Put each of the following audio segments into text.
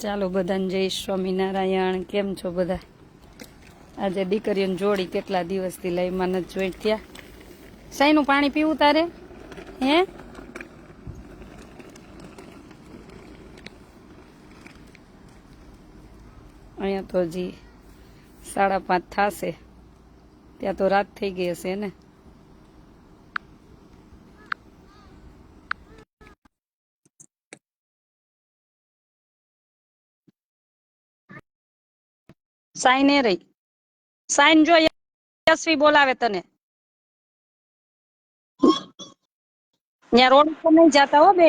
ચાલો બધાને જય સ્વામિનારાયણ. કેમ છો બધા? આજે દીકરીઓની જોડી કેટલા દિવસથી લઈમાં નથી જોઈ ત્યાં સાઈનું પાણી પીવું તારે? હે? અહીંયા તો હજી સાડા પાંચ થશે. ત્યાં તો રાત થઈ ગઈ હશે ને? સાઈન એ રહી. સાઈન જો યશવી બોલાવે તને. ત્યાં રોડ ઉપર નહીં જતા હો બે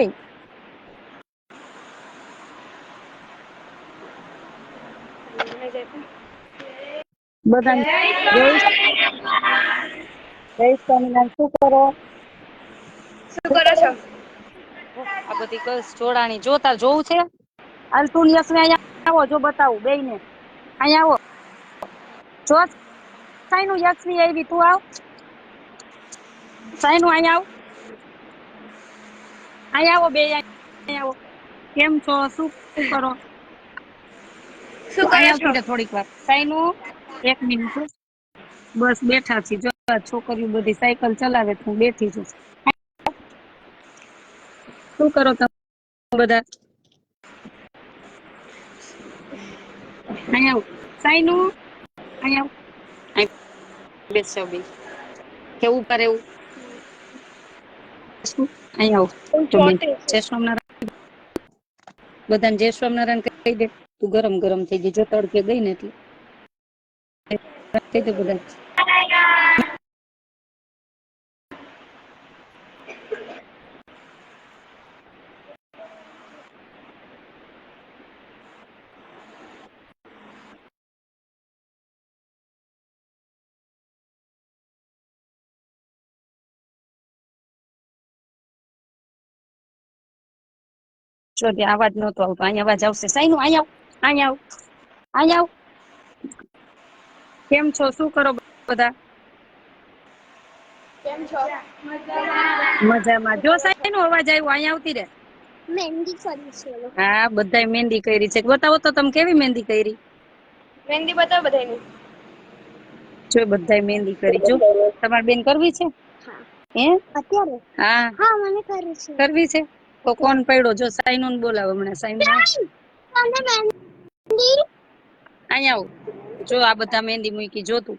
બધા જય સ્વામિનારાયણ. શું કરો? શું કરો છો? આ બધી કસ જોડાણી. જોતા જોવું છે? હાલ તું યશવી અહીંયા આવો જો બતાવું બે ને અહીંયા આવો. જો સાઈનું યશવી આવી તું આવ. સાઈનું અહીંયા આવ. અહીંયા આવો બે અહીંયા આવો. કેમ છો? શું કરો? શું કરો છો? થોડીક વાર. સાઈનું એક મિનિટ બસ બેઠા છીએ. જો છોકરીઓ બધી સાયકલ ચલાવે તો હું બેઠી છું. શું કરો તમે બધા? અહીંયા આવો. સાઈનું અહીંયા બેસો બે કેવું કરે એવું? અહીંયા આવો. તો જય સ્વામિનારાયણ. બધાને જય સ્વામિનારાયણ કહી દે. તું ગરમ ગરમ થઈ ગઈ. જો તડકે ગઈ ને એટલે. કહી દે બધા જો ત્યાં અવાજ નહોતો આવતો. અહીંયા અવાજ આવશે. સાઈનું અહીંયા આવ અહીંયા આવ અહીંયા આવ. કેમ છો? શું કરો બધા? કેમ છો? મજામાં. જો સાઈનું અવાજ આવ્યો અહીંયા આવતી રે મહેંદી કરી છે હા બધાય મહેંદી કરી છે. બતાવો તો તમે કેવી મહેંદી કરી? મહેંદી બતાવો બધાની જો બધાય મહેંદી કરી. જો તમારે બેન કરવી છે? હા. હે? અત્યારે? હા. હા મને કરવી છે. કરવી છે? તો કોણ પડ્યો? જો સાઈનું બોલાવો હમણાં. સાઈનું મહેંદી અહીંયા આવો. જો આ બધા મહેંદી મૂકી. જો તું.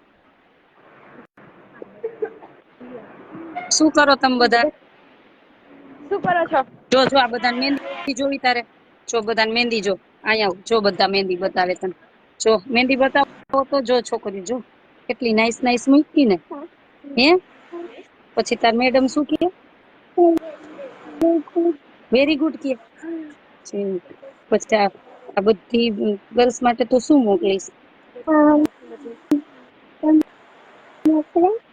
શું કરો તમે બધા? શું કરો છો? જો જો આ બધા મહેંદી જોવી તારે. જો બધા મહેંદી જો. અહીંયા આવ. જો બધા મહેંદી બતાવે તને. જો મહેંદી બતાવો તો જો છોકરી જો. કેટલી નાઈસ નાઈસ મૂકી ને હે? પછી તાર મેડમ શું કહે? વેરી ગુડ કે. પછી આ બધી ગર્લ્સ માટે તો શું મોકલીશ?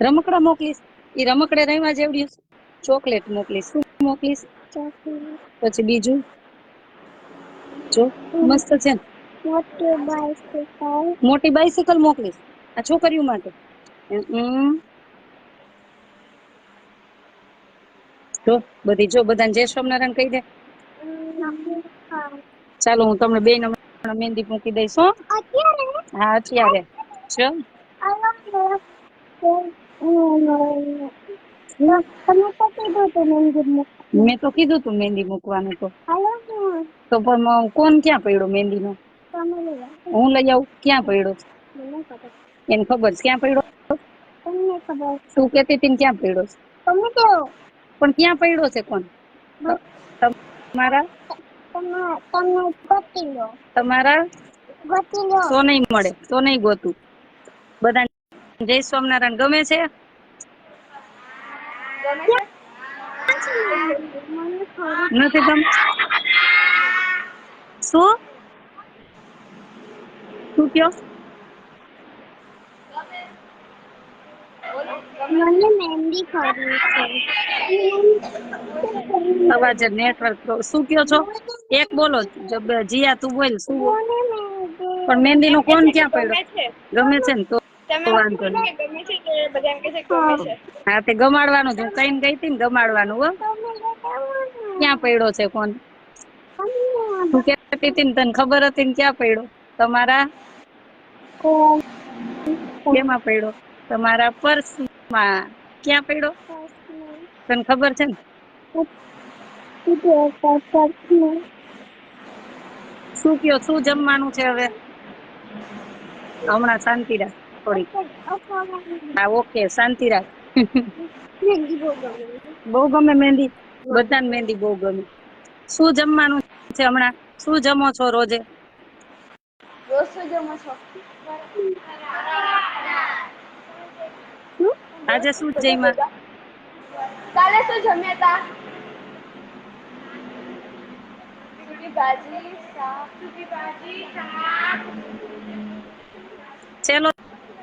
રમકડા મોકલીશ. ઈ રમકડે રમવા જેવડી ચોકલેટ મોકલીશ. શું મોકલીશ? પછી બીજું? જો મસ્ત છે મોટી બાઇસિકલ મોકલીશ. આ છોકરીઓ માટે. હમ. જો બધી જો બધાને જય સ્વામિનારાયણ કહી દે. ચાલો હું તમને બે નંબર મહેંદી મૂકી દઈશ હો. હા અત્યારે. જો. મેં તો કીધું તું મહેંદી મૂકવાનું તો. તો પણ કોણ ક્યાં પડ્યો મહેંદી નો હું લઈ આવું ક્યાં પડ્યો? એને ખબર છે ક્યાં પડ્યો? તું કેતી હતી ક્યાં પડ્યો? પણ ક્યાં પડ્યો છે કોણ? તમારા? તમારા? તો નહીં મળે તો નહીં ગોતું. બધા જય સ્વામિનારાયણ ગમે છે? નથી ગમ શું? શું કયો? મને મહેંદી કરવી છે અવાજ નેટવર્ક શું કયો છો? એક બોલો જીયા તું બોલ શું પણ મહેંદી નું કોણ ક્યાં પડ્યો? ગમે છે ને તો વાંધો નહીં. ગમે છે કે બધા એમ કહે છે કે ગમે છે? હા તે ગમાડવાનું જ. હું કઈ ગઈ હતી ને ગમાડવાનું હો. ક્યાં પડ્યો છે કોણ? તું કહેતી હતી ને તને ખબર હતી ને ક્યાં પડ્યો? તમારા? કેમાં પડ્યો? તમારા પર્સમાં ક્યાં પડ્યો? તને ખબર છે ને? શું કયો? શું જમવાનું છે હવે? હમણાં શાંતિ રાખ થોડી હા, ઓકે, શાંતિ રાખ. બહુ ગમે મહેંદી? બધાને મહેંદી બહુ ગમે. શું જમવાનું છે હમણાં? શું જમો છો રોજે? રોજ શું જમો છો આજે શું જમ્યા કાલે શું જમ્યા તા? ભાજી છેલ્લો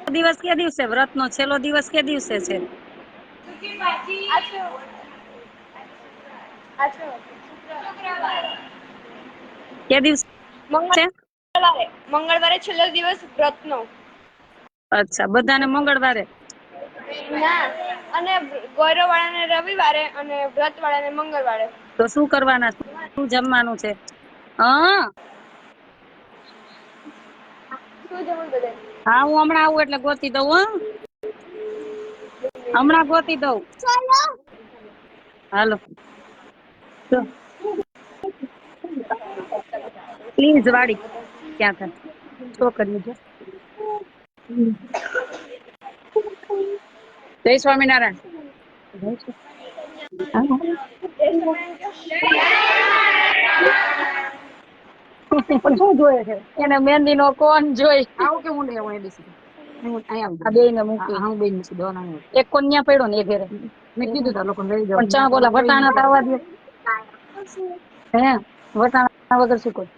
દિવસ કે દિવસે? વ્રત નો છેલ્લો દિવસ કે દિવસે છે? કે દિવસે મંગળવારે. મંગળવારે છેલ્લો દિવસ વ્રતનો. અચ્છા બધાને મંગળવારે. ના અને ગૌરવ વાળાને રવિવારે અને વ્રત વાળાને મંગળવારે. તો શું કરવાના? શું જમવાનું છે? હા. હા હું હમણાં આવું એટલે ગોતી દઉં હો. હમણાં ગોતી દઉં. હાલો. પ્લીઝ વાડી. ક્યાં થાય? છોકરીઓ જો જય સ્વામિનારાયણ. પણ શું જોઈએ છે? એને મહેંદી નો કોણ જોઈ. આવું કે લેવું હું બે ને મૂકી. હું બેન મૂકી દો ના એક કોન્યા પડ્યો ને એ ઘેરે. મેં કીધું તા લોકો લઈ પણ ચા બોલા વટાણા તો આવવા દે. હે? વટાણા વગર શું કરું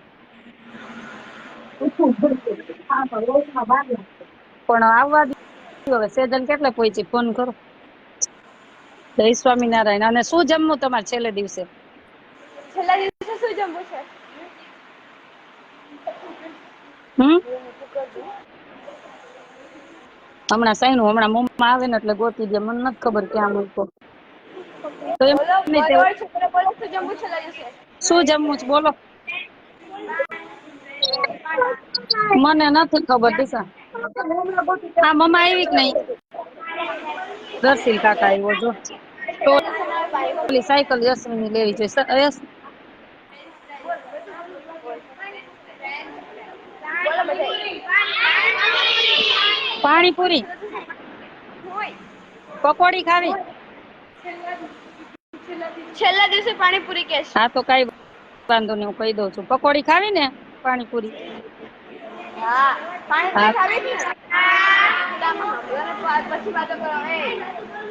પણ આવવા હવે સેજલ કેટલે પહોંચી ફોન કરો? જય સ્વામિનારાયણ. અને શું જમવું તમારે છેલ્લે દિવસે? છેલ્લા દિવસે શું જમવું છે? હમ? હમણાં સાઈનું હમણાં મમ્મા આવે ને એટલે ગોતી દે. મને નથી ખબર ક્યાં મૂકો. તો એમ શું જમવું છે બોલો. મને નથી ખબર દિશા હા મમ્મા આવી કે નહીં? દર્શિલ કાકા આવ્યો જો. તો પેલી સાયકલ યશવીની લેવી જોઈએ યશ પાણીપુરી. પકોડી ખાવી. છેલ્લા દિવસે પાણીપુરી કે હા તો કઈ વાંધો નહીં હું કહી દઉં છું. પકોડી ખાવી ને પાણીપુરી. પછી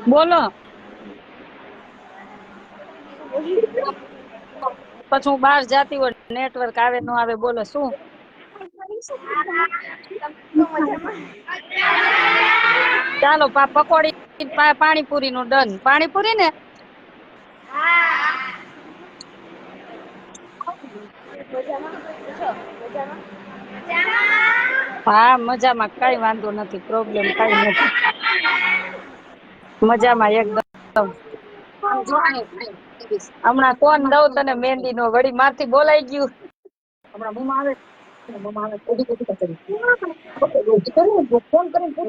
બોલો. પછી હું બહાર જાતી હોય નેટવર્ક આવે, ન આવે, બોલો, શું? ચાલો પકોડી પાણીપુરી નું ડન. પાણીપુરી ને મજામાં પૂછો મજામાં હા મજામાં. કઈ વાંધો નથી પ્રોબ્લેમ કઈ નથી. મજામાં એકદમ. હમણાં કોણ દઉં તને મહેંદી નો વળી? મારથી બોલાઈ ગયું. હમણાં મમ્મા આવે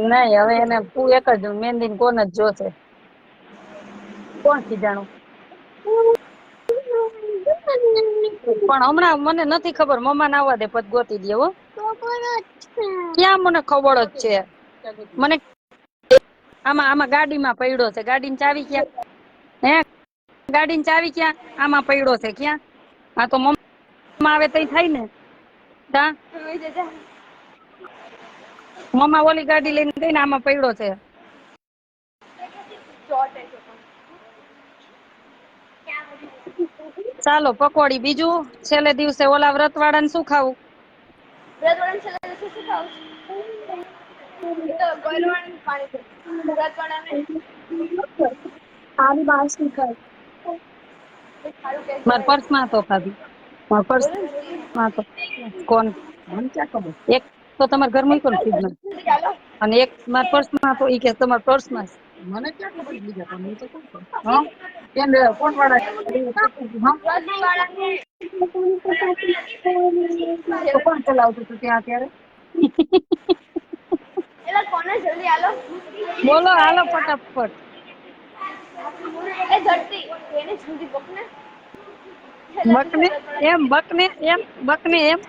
નહીં હવે એને તું એક જ મહેંદી કોણ જ જોશે? કોણ કીજાણું પણ હમણાં મને નથી ખબર, મમ્મા ને આવવા દે પદ ગોતી દે હો. ક્યાં મને ખબર જ છે? મને આમાં આમાં ગાડીમાં પડ્યો છે. ગાડીની ચાવી ક્યાં? હે? ગાડીની ચાવી ક્યાં? આમાં પડ્યો છે. ક્યાં? હા તો મમ્મા આવે તઈ થાય ને. તા મમ્મા ઓલી ગાડી લઈને ગઈ ને આમાં પડ્યો છે ચોટે છે પણ ચાલો પકોડી બીજું. છેલ્લે દિવસે ઓલા વ્રત વાળાને શું ખાવું? વ્રતવાળાને છેલ્લા દિવસે શું ખાવું? મારા પર્સમાં તો ખાધી. મારા પર્સમાં તો. કોણ? મને ક્યાં ખબર એક તો તમારા ઘરમાં મૂક્યો ને ફ્રીજમાં ચાલો. અને એક મારા પર્સમાં તો ઈ કે તમારા પર્સમાં માં મને ક્યાં ખબર બીજા પણ કોણ વાળા કોણ ચલાવતું હતું ત્યાં અત્યારે? બોલો હાલો ફટાફટ. બકને એમ બકને એમ બકને એમ.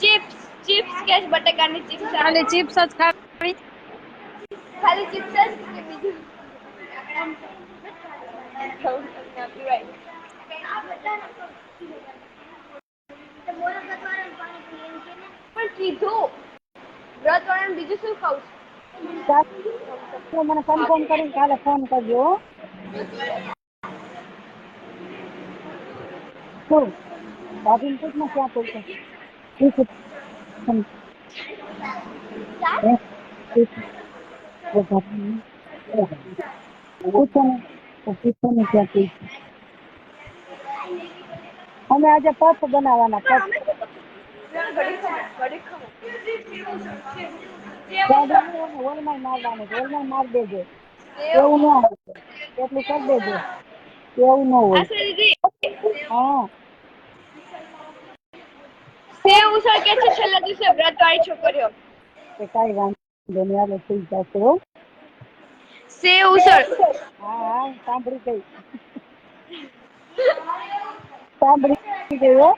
ચિપ્સ ચિપ્સ કે બટેકાની ચિપ્સ? ખાલી ચિપ્સ જ ખાવી. ખાલી ચિપ્સ જ કે બીજું? પણ કીધું વ્રત કન્ફર્મ કરી કાલે ફોન કરજો. શું પૂછને ક્યાં પૂછે ઠીક ભાભી. તો પૂછો ને અમે આજે પફ બનાવવાના પફ. મારવાનું છે દેજો. એવું ન હોય. એટલું કરી દેજો. એવું ન હોય. હા. સેવ ઉસળ કે છે છેલ્લા દિવસે વ્રત વાળી છોકરીઓ કે વાંધો નહીં હાલો થઈ જશે હો. સેવ ઉસળ. હા હા સાંભળી ગઈ સાંભળી ગઈ હો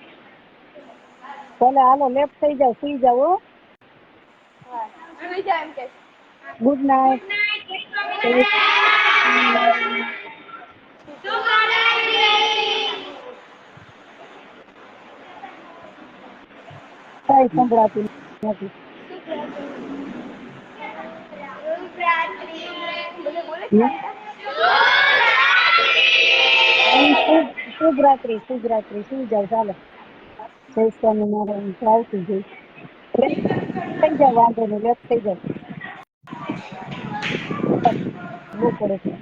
ભલે હાલો લેફ્ટ થઈ જાવ સુઈ જાવ હો ગુડ નાઇટ કાંઈ સંભળાતું નથી બધે બોલે હમ? શુભ રાત્રિ શુભ રાત્રિ શું જાવ ચાલો જય સ્વામિનારાયણ આવતી જઈ થઈ જાવ વાંધો નહીં લેફ્ટ થઈ જાવ બહુ પડે છે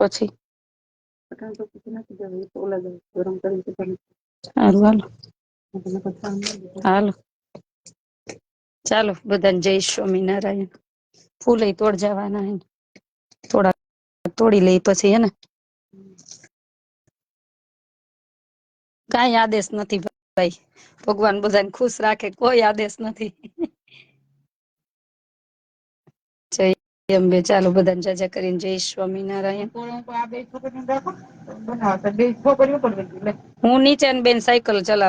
પછી. હાલો. હાલો. ચાલો બધાને જય સ્વામિનારાયણ. ફૂલે તોડ જવાના હે. થોડા તોડી લઈ પછી હે ને. કાંઈ આદેશ નથી ભાઈ. ભગવાન બધાને ખુશ રાખે કોઈ આદેશ નથી. જય અંબે ચાલો બધાને જાજા કરીને જય સ્વામિનારાયણ. હું નીચે બેન સાયકલ ચલાવ.